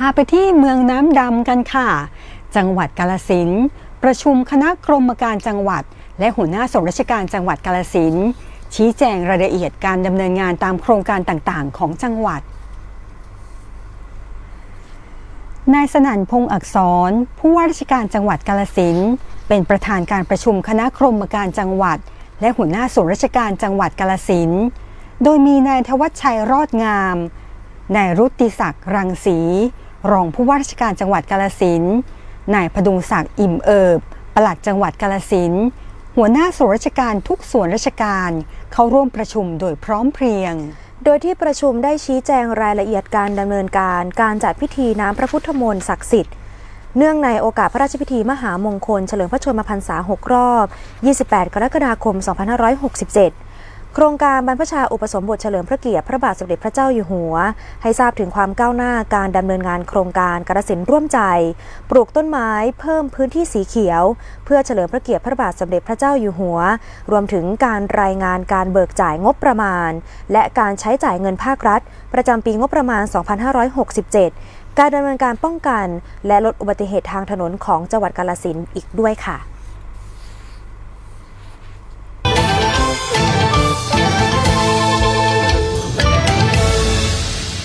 พาไปที่เมืองน้ำดำกันค่ะ จังหวัดกาลสินประชุมคณะกรมการจังหวัด และหัวหน้าส่วนราชการจังหวัดกาลสินชี้แจงรายละเอียดการดำเนินงานตามโครงการต่างๆ ของจังหวัดนายสนั่นพงษ์อักษร ผู้ว่าราชการจังหวัดกาลสินเป็นประธานการประชุมคณะกรมการจังหวัด และหัวหน้าส่วนราชการจังหวัดกาลสินโดยมีนายทวัชชัยรอดงามนายรุตติศักดิ์รังสี รองผู้ว่าราชการจังหวัดกาลสินนายพดุงศักดิ์อิ่มเอิบปลัดจังหวัดกาลสินหัวหน้าส่วนราชการทุกส่วนราชการ เข้าร่วมประชุมโดยพร้อมเพรียง โดยที่ประชุมได้ชี้แจงรายละเอียดการดำเนินการ การจัดพิธีน้ำพระพุทธมนต์ศักดิ์สิทธิ์เนื่องในโอกาสพระราชพิธีมหามงคล เฉลิมพระชนมพรรษา 6 รอบ 28 กรกฎาคม 2567 โครงการบรรพชาอุปสมบทเฉลิมพระเกียรติพระบาทสมเด็จพระเจ้าอยู่หัว ให้ทราบถึงความก้าวหน้าการดำเนินงานโครงการกระสินร่วมใจ ปลูกต้นไม้เพิ่มพื้นที่สีเขียว เพื่อเฉลิมพระเกียรติพระบาทสมเด็จพระเจ้าอยู่หัว รวมถึงการรายงานการเบิกจ่ายงบประมาณ และการใช้จ่ายเงินภาครัฐ ประจำปีงบประมาณ 2567 การดำเนินการป้องกัน และลดอุบัติเหตุทางถนนของจังหวัดกาลสินอีกด้วยค่ะ